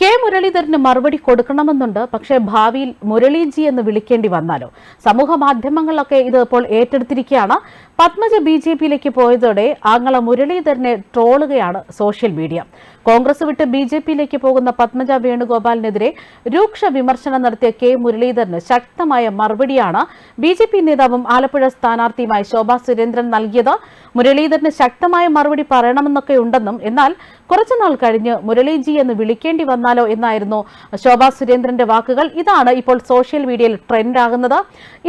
K മുരളീധരന് മറുപടി കൊടുക്കണമെന്നുണ്ട്. പക്ഷേ ഭാവിയിൽ മുരളീജി എന്ന് വിളിക്കേണ്ടി വന്നാലോ? സമൂഹ മാധ്യമങ്ങളിലൊക്കെ ഇത് ഇപ്പോൾ ഏറ്റെടുത്തിരിക്കുകയാണ്. പത്മജ ബി ജെ പിയിലേക്ക് പോയതോടെ ആങ്ങള മുരളീധരനെ ട്രോളുകയാണ് സോഷ്യൽ മീഡിയ. കോൺഗ്രസ് വിട്ട് ബി ജെ പിയിലേക്ക് പോകുന്ന പത്മജ വേണുഗോപാലിനെതിരെ രൂക്ഷ വിമർശനം നടത്തിയ കെ മുരളീധരന് ശക്തമായ മറുപടിയാണ് ബി ജെ പി നേതാവും ആലപ്പുഴ സ്ഥാനാർത്ഥിയുമായി ശോഭാ സുരേന്ദ്രൻ നൽകിയത്. മുരളീധരന് ശക്തമായ മറുപടി പറയണമെന്നൊക്കെ ഉണ്ടെന്നും എന്നാൽ കുറച്ചുനാൾ കഴിഞ്ഞ് മുരളീജി എന്ന് വിളിക്കേണ്ടി വന്നാലോ എന്നായിരുന്നു ശോഭാ സുരേന്ദ്രന്റെ വാക്കുകൾ. ഇതാണ് ഇപ്പോൾ സോഷ്യൽ മീഡിയയിൽ ട്രെൻഡ് ആകുന്നത്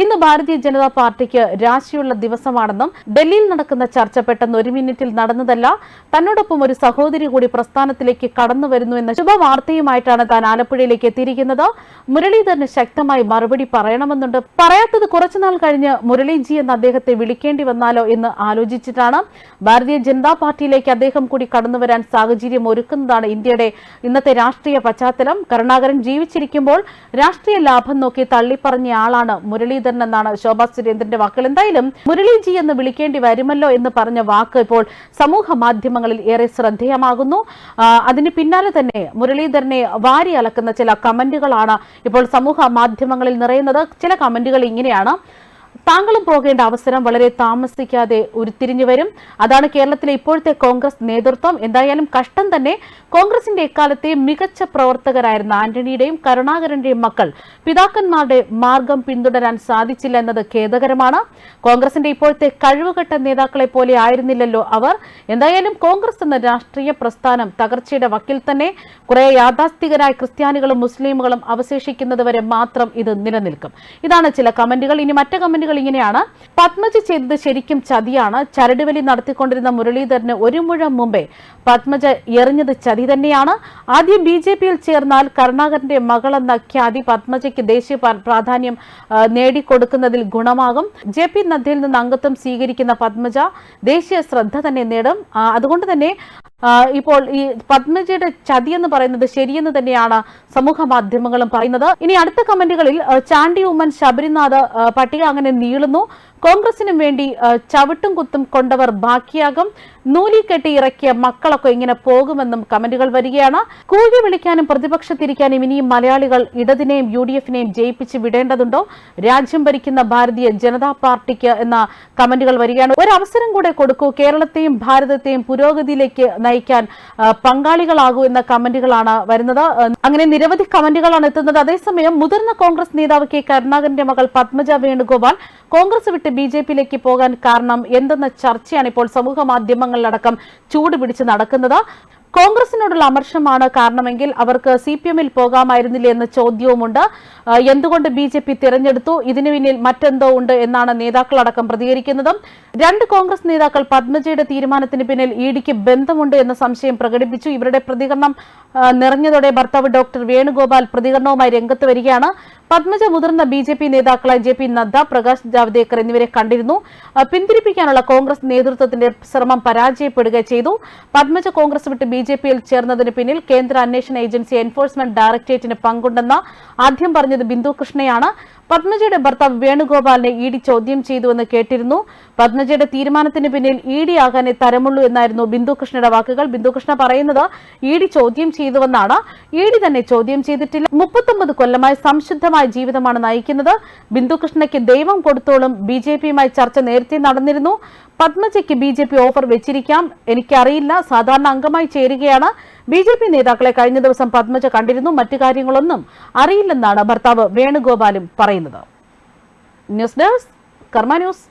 ഇന്ന് ഭാരതീയ ജനതാ പാർട്ടിക്ക് രാശിയുള്ള ദിവസമാണെന്നും ഡൽഹിയിൽ നടക്കുന്ന ചർച്ച പെട്ടെന്ന് ഒരു മിനിറ്റിൽ നടന്നതല്ല. തന്നോടൊപ്പം ഒരു സഹോദരി കൂടി പ്രസ്ഥാനത്തിലേക്ക് കടന്നു വരുന്നു എന്ന ശുഭവാർത്തയുമായിട്ടാണ് താൻ ആലപ്പുഴയിലേക്ക് എത്തിയിരിക്കുന്നത്. മുരളീധരന് ശക്തമായി മറുപടി പറയണമെന്നുണ്ട്. പറയാത്തത് കുറച്ചുനാൾ കഴിഞ്ഞ് മുരളീജി എന്ന അദ്ദേഹത്തെ വിളിക്കേണ്ടി വന്നാലോ എന്ന് ആലോചിച്ചിട്ടാണ്. ഭാരതീയ ജനതാ പാർട്ടിയിലേക്ക് അദ്ദേഹം കൂടി കടന്നുവരാൻ സാഹചര്യം ഒരുക്കുന്നതാണ് ഇന്ത്യയുടെ ഇന്നത്തെ രാഷ്ട്രീയ പശ്ചാത്തലം. കരുണാകരൻ ജീവിച്ചിരിക്കുമ്പോൾ രാഷ്ട്രീയ ലാഭം നോക്കി തള്ളിപ്പറഞ്ഞ ആളാണ് മുരളീധരൻ എന്നാണ് ശോഭാ സുരേന്ദ്രന്റെ വാക്കുകൾ. എന്തായാലും മുരളീജി എന്ന് വിളിക്കേണ്ടി വരുമല്ലോ എന്ന് പറഞ്ഞ വാക്ക് ഇപ്പോൾ സമൂഹ മാധ്യമങ്ങളിൽ ഏറെ ശ്രദ്ധേയമാകുന്നു. അതിന് പിന്നാലെ തന്നെ മുരളീധരനെ വാരി അലക്കുന്ന ചില കമന്റുകളാണ് ഇപ്പോൾ സമൂഹ മാധ്യമങ്ങളിൽ നിറയുന്നത്. ചില കമന്റുകൾ ഇങ്ങനെയാണ്. താങ്കളും പോകേണ്ട അവസരം വളരെ താമസിക്കാതെ ഉരുത്തിരിഞ്ഞു വരും. അതാണ് കേരളത്തിലെ ഇപ്പോഴത്തെ കോൺഗ്രസ് നേതൃത്വം. എന്തായാലും കഷ്ടം തന്നെ കോൺഗ്രസിന്റെ എക്കാലത്തെ മികച്ച പ്രവർത്തകരായിരുന്ന ആന്റണിയുടെയും കരുണാകരന്റെയും മക്കൾ പിതാക്കന്മാരുടെ മാർഗം പിന്തുടരാൻ സാധിച്ചില്ല എന്നത് ഖേദകരമാണ്. കോൺഗ്രസിന്റെ ഇപ്പോഴത്തെ കഴിവുകെട്ട നേതാക്കളെ പോലെ ആയിരുന്നില്ലല്ലോ അവർ. എന്തായാലും കോൺഗ്രസ് എന്ന രാഷ്ട്രീയ പ്രസ്ഥാനം തകർച്ചയുടെ വക്കിൽ തന്നെ കുറെ യാഥാസ്ഥികരായ ക്രിസ്ത്യാനികളും മുസ്ലിമുകളും അവശേഷിക്കുന്നതുവരെ മാത്രം ഇത് നിലനിൽക്കും. ഇതാണ് ചില കമന്റുകൾ. ഇനി മറ്റു കമന്റുകൾ ഇങ്ങനെയാണ്. പത്മജ ചെയ്തത് ശരിക്കും ചതിയാണ്. ചരടുവലി നടത്തിക്കൊണ്ടിരുന്ന മുരളീധരന് ഒരു മുഴം മുമ്പേ പത്മജ എറിഞ്ഞത് ചതി തന്നെയാണ്. ആദ്യം ബി ജെ പിയിൽ ചേർന്നാൽ കരുണാകരന്റെ മകളെന്ന ഖ്യാതി പത്മജയ്ക്ക് ദേശീയ പ്രാധാന്യം നേടിക്കൊടുക്കുന്നതിൽ ഗുണമാകും. ജെ പി നദ്ദയിൽ നിന്ന് അംഗത്വം സ്വീകരിക്കുന്ന പത്മജ ദേശീയ ശ്രദ്ധ തന്നെ നേടും. അതുകൊണ്ട് തന്നെ ഇപ്പോൾ ഈ പത്മജയുടെ ചതി എന്ന് പറയുന്നത് ശരിയെന്ന് തന്നെയാണ് സമൂഹ മാധ്യമങ്ങളും പറയുന്നത്. ഇനി അടുത്ത കമന്റുകളിൽ ചാണ്ടി ഉമ്മൻ ശബരിനാഥ് പട്ടിക അങ്ങനെ നീളുന്നു. കോൺഗ്രസിനും വേണ്ടി ചവിട്ടും കുത്തും കൊണ്ടവർ ബാക്കിയാകും. നൂലി കെട്ടി ഇറക്കിയ മക്കളൊക്കെ ഇങ്ങനെ പോകുമെന്നും കമന്റുകൾ വരികയാണ്. കൂകി വിളിക്കാനും പ്രതിപക്ഷത്തിരിക്കാനും ഇനിയും മലയാളികൾ ഇടതിനെയും യു ഡി എഫിനെയും ജയിപ്പിച്ച് വിടേണ്ടതുണ്ടോ? രാജ്യം ഭരിക്കുന്ന ഭാരതീയ ജനതാ പാർട്ടിക്ക് എന്ന കമന്റുകൾ വരികയാണ്. ഒരു അവസരം കൂടെ കൊടുക്കൂ. കേരളത്തെയും ഭാരതത്തെയും പുരോഗതിയിലേക്ക് നയിക്കാൻ പങ്കാളികളാകൂ എന്ന കമന്റുകളാണ് വരുന്നത്. അങ്ങനെ നിരവധി കമന്റുകളാണ് എത്തുന്നത്. അതേസമയം മുതിർന്ന കോൺഗ്രസ് നേതാവ് കെ കരുണാകരന്റെ മകൾ പത്മജ വേണുഗോപാൽ കോൺഗ്രസ് വിട്ട് ബി ജെ പിയിലേക്ക് പോകാൻ കാരണം എന്തെന്ന ചർച്ചയാണ് ഇപ്പോൾ സമൂഹ മാധ്യമങ്ങളിലടക്കം ചൂട് പിടിച്ച് നടക്കുന്നത്. കോൺഗ്രസിനോടുള്ള അമർഷമാണ് കാരണമെങ്കിൽ അവർക്ക് സി പി എമ്മിൽ പോകാമായിരുന്നില്ലേ എന്ന ചോദ്യവുമുണ്ട്. എന്തുകൊണ്ട് ബി ജെ പി തിരഞ്ഞെടുത്തു? ഇതിനു പിന്നിൽ മറ്റെന്തോ ഉണ്ട് എന്നാണ് നേതാക്കളടക്കം പ്രതികരിക്കുന്നതും. രണ്ട് കോൺഗ്രസ് നേതാക്കൾ പത്മജയുടെ തീരുമാനത്തിന് പിന്നിൽ ഇ ഡിക്ക് ബന്ധമുണ്ട് എന്ന സംശയം പ്രകടിപ്പിച്ചു. ഇവരുടെ പ്രതികരണം നിറഞ്ഞതോടെ ഭർത്താവ് ഡോക്ടർ വേണുഗോപാൽ പ്രതികരണവുമായി രംഗത്ത് വരികയാണ്. പത്മജ മുതിർന്ന ബി ജെ പി നേതാക്കളായ ജെ പി നദ്ദ പ്രകാശ് ജാവ്ദേക്കർ എന്നിവരെ കണ്ടിരുന്നു. പിന്തിരിപ്പിക്കാനുള്ള കോൺഗ്രസ് നേതൃത്വത്തിന്റെ ശ്രമം പരാജയപ്പെടുക ചെയ്തു. പത്മജ കോൺഗ്രസ് വിട്ട് ബി ജെ പിയിൽ ചേർന്നതിന് പിന്നിൽ കേന്ദ്ര അന്വേഷണ ഏജൻസി എൻഫോഴ്സ്മെന്റ് ഡയറക്ടറേറ്റിന് പങ്കുണ്ടെന്ന് ആദ്യം പറഞ്ഞത് ബിന്ദു കൃഷ്ണയാണ്. പത്മജയുടെ ഭർത്താവ് വേണുഗോപാലിനെ ഇ ഡി ചോദ്യം ചെയ്തുവെന്ന് കേട്ടിരുന്നു. പത്മജയുടെ തീരുമാനത്തിന് പിന്നിൽ ഇ ഡി ആകാനേ തരമുള്ളൂ എന്നായിരുന്നു ബിന്ദു കൃഷ്ണയുടെ വാക്കുകൾ. ബിന്ദുകൃഷ്ണ പറയുന്നത് ഇ ഡി ചോദ്യം ചെയ്തുവെന്നാണ്. ഇ ഡി തന്നെ ചോദ്യം ചെയ്തിട്ടില്ല. മുപ്പത്തൊമ്പത് കൊല്ലമായി സംശുദ്ധമായ ജീവിതമാണ് നയിക്കുന്നത്. ബിന്ദുകൃഷ്ണയ്ക്ക് ദൈവം കൊടുത്തോളും ബി ജെ പിയുമായി ചർച്ച നേരത്തെ നടന്നിരുന്നു. പത്മജയ്ക്ക് ബി ജെ പി ഓഫർ വെച്ചിരിക്കാം. എനിക്കറിയില്ല. സാധാരണ അംഗമായി ചേരുകയാണ്. ബി ജെ പി നേതാക്കളെ കഴിഞ്ഞ ദിവസം പത്മജ കണ്ടിരുന്നു. മറ്റു കാര്യങ്ങളൊന്നും അറിയില്ലെന്നാണ് ഭർത്താവ് വേണുഗോപാലും പറയുന്നത്. News desk Karma news.